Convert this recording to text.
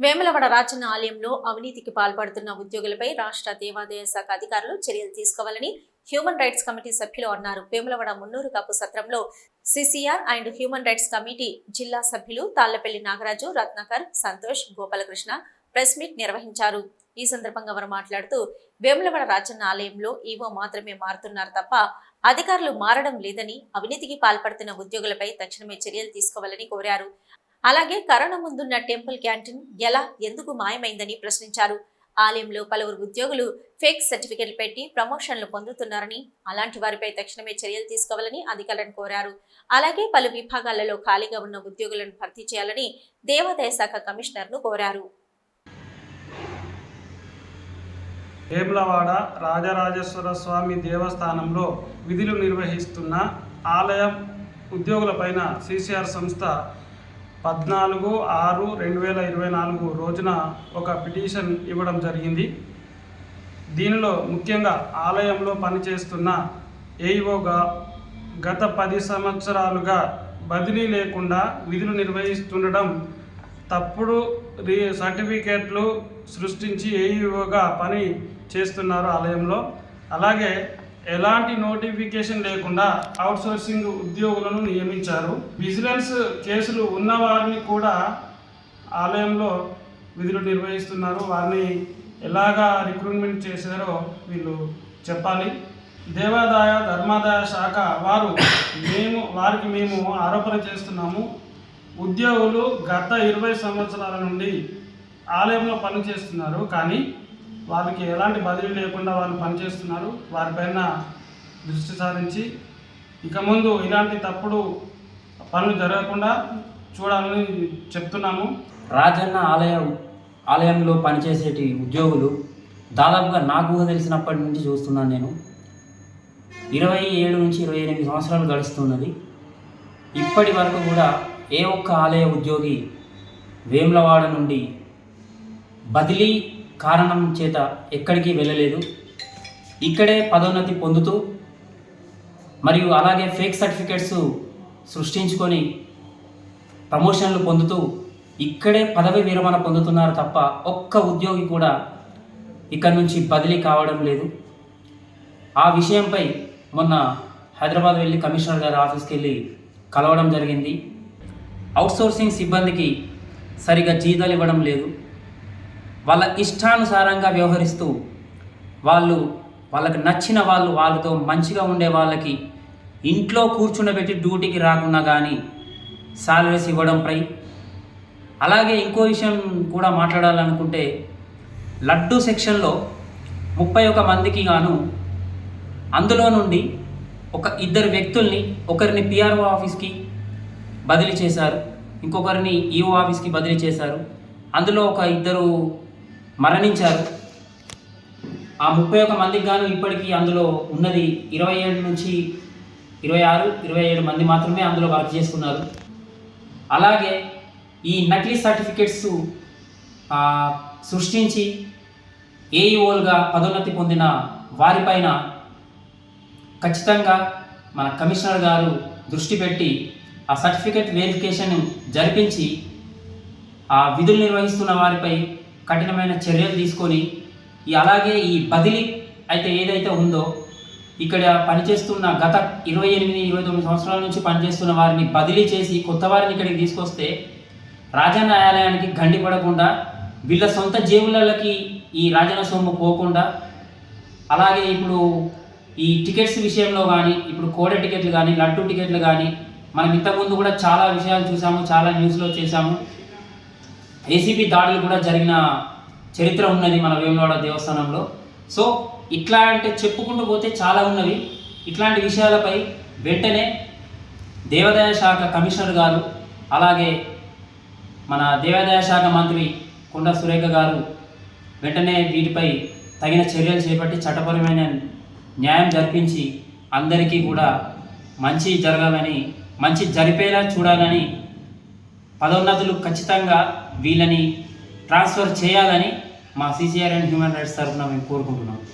వేములవాడ రాజన్న ఆలయంలో అవినీతికి పాల్పడుతున్న ఉద్యోగులపై రాష్ట్ర దేవాదాయ శాఖ అధికారులు చర్యలు తీసుకోవాలని హ్యూమన్ రైట్స్ కమిటీ సభ్యులు అన్నారు. వేములవాడ మున్నూరు కాపు సత్రంలో CCR and human rights committee జిల్లా సభ్యులు తాళ్ళపల్లి నాగరాజు రత్నాకర్ సంతోష్ గోపాలకృష్ణ ప్రెస్ మీట్ నిర్వహించారు. ఈ సందర్భంగా వారు మాట్లాడుతూ వేములవాడ రాజన్న ఆలయంలో ఈవో మాత్రమే మారుతున్నారు తప్ప అధికారులు మారడం లేదని అవినీతికి పాల్పడుతున్న ఉద్యోగులపై తక్షణమే చర్యలు తీసుకోవాలని కోరారు. అలాగే కరోనా ముందున్న టెంపుల్ క్యాంటీన్ ఎలా ఎందుకు మాయమైందని ప్రశ్నించారు. ఆలయంలో పలువురు ఉద్యోగులు ఫేక్ సర్టిఫికెట్లు పెట్టి ప్రమోషన్లు పొందుతున్నారని అలాంటి వారిపై తక్షణమే చర్యలు తీసుకోవాలని అధికారులను కోరారు. అలాగే పలు విభాగాలలో ఖాళీగా ఉన్న ఉద్యోగులను భర్తీ చేయాలని దేవాదాయ శాఖ కమిషనర్ను కోరారు. వేములవాడ రాజరాజేశ్వర స్వామి దేవస్థానంలో విధులు నిర్వహిస్తున్న ఆలయం ఉద్యోగులపైన సిసిఆర్ సంస్థ పద్నాలుగు ఆరు రెండు వేల ఇరవై నాలుగు రోజున ఒక పిటిషన్ ఇవ్వడం జరిగింది. దీనిలో ముఖ్యంగా ఆలయంలో పనిచేస్తున్న ఏఈఓగా గత పది సంవత్సరాలుగా బదిలీ లేకుండా విధులు నిర్వహిస్తుండడం తప్పుడు రీ సర్టిఫికేట్లు సృష్టించి ఏఈఓగా పని చేస్తున్నారు ఆలయంలో. అలాగే ఎలాంటి నోటిఫికేషన్ లేకుండా అవుట్సోర్సింగ్ ఉద్యోగులను నియమించారు. విజిలెన్స్ కేసులు ఉన్న వారిని కూడా ఆలయంలో విధులు నిర్వహిస్తున్నారు. వారిని ఎలాగా రిక్రూట్మెంట్ చేశారో వీళ్ళు చెప్పాలి. దేవాదాయ ధర్మాదాయ శాఖ వారు మేము వారికి మేము ఆరోపణ చేస్తున్నాము. ఉద్యోగులు గత ఇరవై సంవత్సరాల నుండి ఆలయంలో పనిచేస్తున్నారు. కానీ వారికి ఎలాంటి బదిలీ లేకుండా వాళ్ళు పనిచేస్తున్నారు. వారిపైన దృష్టి సారించి ఇక ముందు ఇలాంటి తప్పుడు పనులు జరగకుండా చూడాలని చెప్తున్నాము. రాజన్న ఆలయం ఆలయంలో పనిచేసేటి ఉద్యోగులు దాదాపుగా నాకు తెలిసినప్పటి నుంచి చూస్తున్నాను నేను. ఇరవై ఏడు నుంచి ఇరవై ఎనిమిది సంవత్సరాలు గడుస్తున్నది. ఇప్పటి వరకు కూడా ఏ ఒక్క ఆలయ ఉద్యోగి వేములవాడ నుండి బదిలీ కారణం చేత ఎక్కడికి వెళ్ళలేదు. ఇక్కడే పదోన్నతి పొందుతూ మరియు అలాగే ఫేక్ సర్టిఫికెట్స్ సృష్టించుకొని ప్రమోషన్లు పొందుతూ ఇక్కడే పదవి విరమణ పొందుతున్నారు తప్ప ఒక్క ఉద్యోగి కూడా ఇక్కడ నుంచి బదిలీ కావడం లేదు. ఆ విషయంపై మొన్న హైదరాబాద్ వెళ్ళి కమిషనర్ గారి ఆఫీస్కి వెళ్ళి కలవడం జరిగింది. అవుట్సోర్సింగ్ సిబ్బందికి సరిగా జీతాలు ఇవ్వడం లేదు. వాళ్ళ ఇష్టానుసారంగా వ్యవహరిస్తూ వాళ్ళు వాళ్ళకి నచ్చిన వాళ్ళు వాళ్ళతో మంచిగా ఉండే వాళ్ళకి ఇంట్లో కూర్చుండబెట్టి డ్యూటీకి రాకుండా కానీ సాలరీస్ ఇవ్వడంపై అలాగే ఇంకో విషయం కూడా మాట్లాడాలనుకుంటే లడ్డు సెక్షన్లో ముప్పై ఒక మందికి గాను అందులో నుండి ఒక ఇద్దరు వ్యక్తుల్ని ఒకరిని పిఆర్ఓ ఆఫీస్కి బదిలీ చేశారు ఇంకొకరిని ఈఓ ఆఫీస్కి బదిలీ చేశారు. అందులో ఒక ఇద్దరు మరణించారు. ఆ ముప్పై ఒక మందికి గాను ఇప్పటికీ అందులో ఉన్నది ఇరవై ఏడు నుంచి ఇరవై ఆరు ఇరవై ఏడు మంది మాత్రమే అందులో వర్క్ చేసుకున్నారు. అలాగే ఈ నకిలీ సర్టిఫికెట్స్ సృష్టించి ఏఈఓలుగా పదోన్నతి పొందిన వారిపైన ఖచ్చితంగా మన కమిషనర్ గారు దృష్టి పెట్టి ఆ సర్టిఫికెట్ వెరిఫికేషన్ జరిపించి ఆ విధులు నిర్వహిస్తున్న వారిపై కఠినమైన చర్యలు తీసుకొని ఈ అలాగే ఈ బదిలీ అయితే ఏదైతే ఉందో ఇక్కడ పనిచేస్తున్న గత ఇరవై ఎనిమిది ఇరవై తొమ్మిది సంవత్సరాల నుంచి పనిచేస్తున్న వారిని బదిలీ చేసి కొత్త వారిని ఇక్కడికి తీసుకొస్తే రాజా న్యాయాలయానికి గండి పడకుండా వీళ్ళ సొంత జేబులకి ఈ రాజన సొమ్ము పోకుండా అలాగే ఇప్పుడు ఈ టికెట్స్ విషయంలో కానీ ఇప్పుడు కోడ టికెట్లు కానీ లడ్డు టికెట్లు కానీ మనం ఇంతకుముందు కూడా చాలా విషయాలు చూసాము చాలా న్యూస్లో చేశాము. ఏసీబీ దాడులు కూడా జరిగిన చరిత్ర ఉన్నది మన వేములవాడ దేవస్థానంలో. సో ఇట్లా అంటే చెప్పుకుంటూ పోతే చాలా ఉన్నవి. ఇట్లాంటి విషయాలపై వెంటనే దేవాదాయ శాఖ కమిషనర్ గారు అలాగే మన దేవాదాయ శాఖ మంత్రి కొండ సురేఖ గారు వెంటనే వీటిపై తగిన చర్యలు చేపట్టి చట్టపరమైన న్యాయం జరిపించి అందరికీ కూడా మంచి జరగాలని మంచి జరిపేలా చూడాలని పదోన్నతులు ఖచ్చితంగా వీళ్ళని ట్రాన్స్ఫర్ చేయాలని మా సీసీఆర్ అండ్ హ్యూమన్ రైట్స్ తరఫున మేము కోరుకుంటున్నాం.